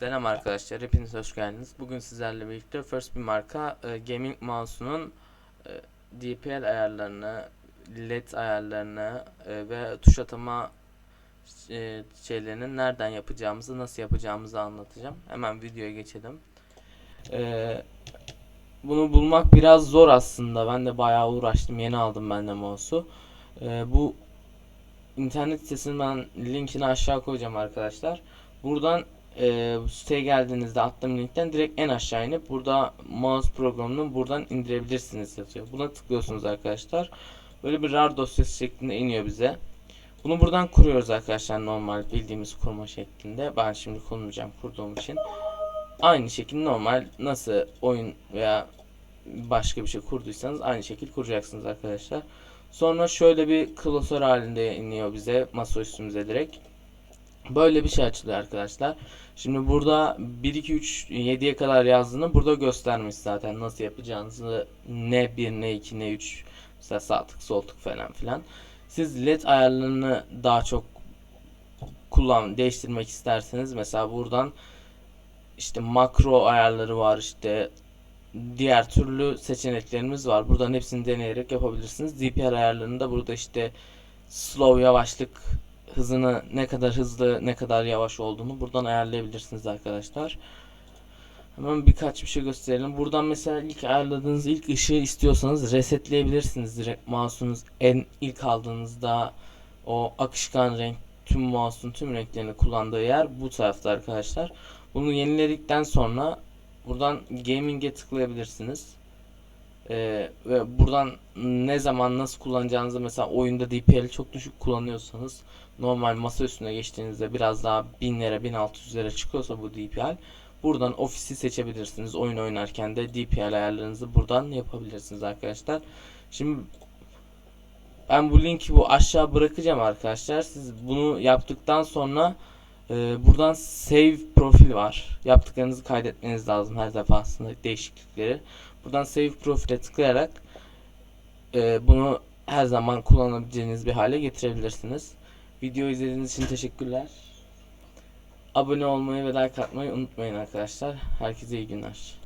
Selam arkadaşlar, hepiniz hoş geldiniz. Bugün sizlerle birlikte First bir marka e, gaming mouse'unun e, DPL ayarlarını, LED ayarlarını e, ve tuş atama e, şeylerini nereden yapacağımızı, nasıl yapacağımızı anlatacağım. Hemen videoya geçelim. E, bunu bulmak biraz zor aslında. Ben de bayağı uğraştım. Yeni aldım ben de mouse'u. E, bu internet sitesinin ben linkini aşağı koyacağım arkadaşlar. Buradan e, siteye geldiğinizde attığım linkten direkt en aşağı inip burada mouse programını buradan indirebilirsiniz yazıyor. Buna tıklıyorsunuz arkadaşlar. Böyle bir RAR dosyası şeklinde iniyor bize. Bunu buradan kuruyoruz arkadaşlar normal bildiğimiz kurma şeklinde. Ben şimdi kurmayacağım kurduğum için. Aynı şekilde normal nasıl oyun veya başka bir şey kurduysanız aynı şekilde kuracaksınız arkadaşlar. Sonra şöyle bir klasör halinde iniyor bize masa üstümüze direkt. Böyle bir şey açılıyor arkadaşlar. Şimdi burada 1 2 3 7'ye kadar yazdığını burada göstermiş zaten nasıl yapacağınızı ne 1 ne 2 ne 3 mesela sağ tık sol tık falan filan. Siz led ayarlarını daha çok kullan değiştirmek isterseniz mesela buradan işte makro ayarları var işte diğer türlü seçeneklerimiz var. Buradan hepsini deneyerek yapabilirsiniz. DPR ayarlarını da burada işte slow yavaşlık hızını ne kadar hızlı ne kadar yavaş olduğunu buradan ayarlayabilirsiniz arkadaşlar. Hemen birkaç bir şey gösterelim. Buradan mesela ilk ayarladığınız ilk ışığı istiyorsanız resetleyebilirsiniz direkt mouse'unuz en ilk aldığınızda o akışkan renk tüm mouse'un tüm renklerini kullandığı yer bu tarafta arkadaşlar. Bunu yeniledikten sonra buradan gaming'e tıklayabilirsiniz. Ee, ve buradan ne zaman nasıl kullanacağınızı mesela oyunda DPL çok düşük kullanıyorsanız normal masa üstüne geçtiğinizde biraz daha 1000'lere 1600'lere çıkıyorsa bu DPL buradan ofisi seçebilirsiniz. Oyun oynarken de DPL ayarlarınızı buradan yapabilirsiniz arkadaşlar. Şimdi ben bu linki bu aşağı bırakacağım arkadaşlar. Siz bunu yaptıktan sonra e, buradan save profil var. Yaptıklarınızı kaydetmeniz lazım her defasında değişiklikleri. Buradan save profile tıklayarak e, bunu her zaman kullanabileceğiniz bir hale getirebilirsiniz. Video izlediğiniz için teşekkürler. Abone olmayı ve like atmayı unutmayın arkadaşlar. Herkese iyi günler.